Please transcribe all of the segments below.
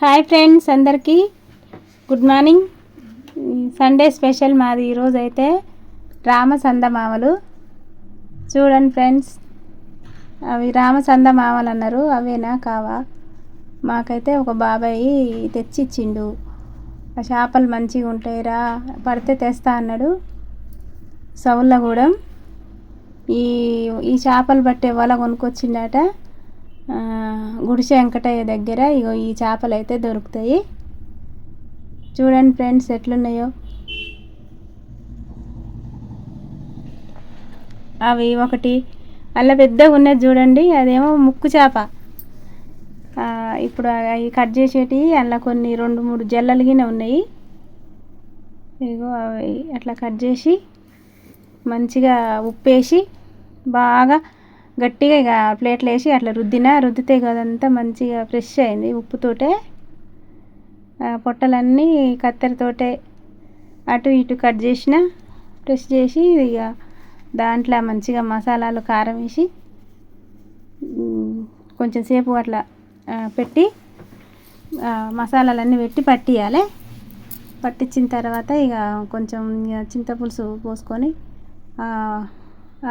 Hi friends అందరికీ. Good morning. Sunday special మాది ఈరోజు అయితే రామసంద మామలు చూడండి ఫ్రెండ్స్ అవి రామసంద మామలు అన్నారు అవేనా కావా? మాకైతే ఒక బాబాయి తెచ్చిచ్చిండు. ఆ చేపలు మంచిగా ఉంటాయిరా పడితే తెస్తా అన్నాడు. సౌళ్ళగూడెం ఈ ఈ చేపలు పట్టే వల కొనుక్కొచ్చిండట. గుడిసె వెంకటయ్య దగ్గర ఇగో ఈ చేపలు అయితే దొరుకుతాయి. చూడండి ఫ్రెండ్స్ ఎట్లున్నాయో. అవి ఒకటి. అలా పెద్దగా ఉన్నది చూడండి అదేమో ముక్కు చేప. ఇప్పుడు అవి కట్ చేసేటి అలా కొన్ని రెండు మూడు జల్లలుగానే ఉన్నాయి. ఇగో అవి అట్లా కట్ చేసి మంచిగా ఉప్పేసి బాగా గట్టిగా ఇక ప్లేట్లు వేసి అట్లా రుద్దిన రుద్దితే కదంతా మంచిగా ఫ్రెష్ అయింది. ఉప్పుతోటే పొట్టలన్నీ కత్తెరతోటే అటు ఇటు కట్ చేసిన ప్రెస్ చేసి ఇక దాంట్లో మంచిగా మసాలాలు కారం వేసి కొంచెం సేపు అట్లా పెట్టి మసాలాలన్నీ పెట్టి పట్టియాలి. పట్టించిన తర్వాత ఇక కొంచెం ఇక చింతపులుసు పోసుకొని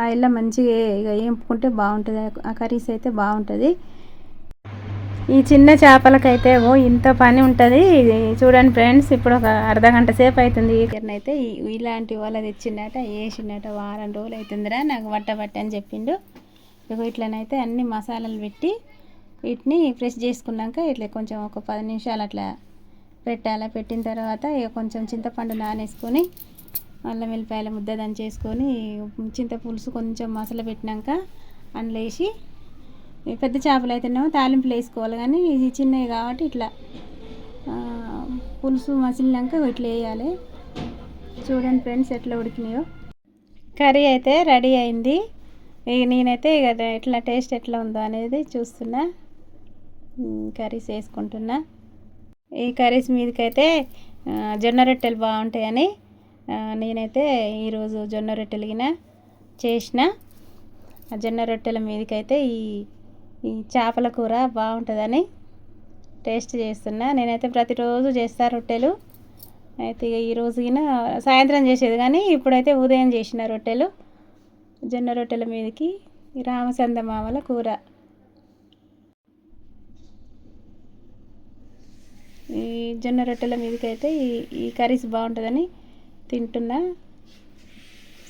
ఆయిల్లో మంచిగా ఇక వేపుకుంటే బాగుంటుంది. ఆ కర్రీస్ అయితే బాగుంటుంది. ఈ చిన్న చేపలకైతే ఓ ఇంత పని ఉంటుంది. చూడండి ఫ్రెండ్స్ ఇప్పుడు ఒక అర్ధ గంట సేపు అవుతుంది అయితే ఇలాంటి వాళ్ళ తెచ్చిండట వేసిండట వారం రోజులు అవుతుందిరా నాకు వట్ట వట్ట అని చెప్పిండు. ఇగో ఇట్లనైతే అన్ని మసాలాలు పెట్టి వీటిని ఫ్రెష్ చేసుకున్నాక ఇట్లా కొంచెం ఒక పది నిమిషాలు అట్లా పెట్టాలి. పెట్టిన తర్వాత ఇక కొంచెం చింతపండు నానేసుకొని అల్లం వెల్లిపాయల ముద్ద దంచేసుకొని చింత పులుసు కొంచెం మసాలా పెట్టినాక అందులో వేసి పెద్ద చేపలు అయితేనేమో తాలింపులు వేసుకోవాలి కానీ ఇది చిన్నవి కాబట్టి ఇట్లా పులుసు మసిలినాక ఇట్లా వేయాలి. చూడండి ఫ్రెండ్స్ ఎట్లా ఉడికినాయో. కర్రీ అయితే రెడీ అయింది. ఇక నేనైతే ఇక ఎట్లా టేస్ట్ ఎట్లా ఉందో అనేది చూస్తున్నా. కర్రీస్ వేసుకుంటున్నా. ఈ కర్రీస్ మీదకైతే జొన్న రొట్టెలు బాగుంటాయని నేనైతే ఈరోజు జొన్న రొట్టెలు గిన చేసిన. ఆ జొన్న రొట్టెల మీదకైతే ఈ ఈ చేపల కూర బాగుంటుందని టేస్ట్ చేస్తున్నా. నేనైతే ప్రతిరోజు చేస్తా రొట్టెలు. అయితే ఇక ఈ రోజు గిన సాయంత్రం చేసేది కానీ ఇప్పుడైతే ఉదయం చేసిన రొట్టెలు. జొన్న రొట్టెల మీదకి రామచంద మామల కూర. ఈ జొన్న రొట్టెల మీదకైతే ఈ ఈ కర్రీస్ బాగుంటుందని తింటున్నా.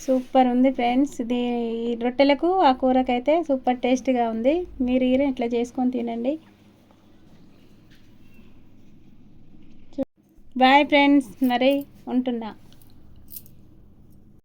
సూపర్ ఉంది ఫ్రెండ్స్. ఇది ఈ రొట్టెలకు ఆ కూరకైతే సూపర్ టేస్ట్గా ఉంది. మీరు ఈర ఇట్లా చేసుకొని తినండి. Bye friends. మరి ఉంటున్నా.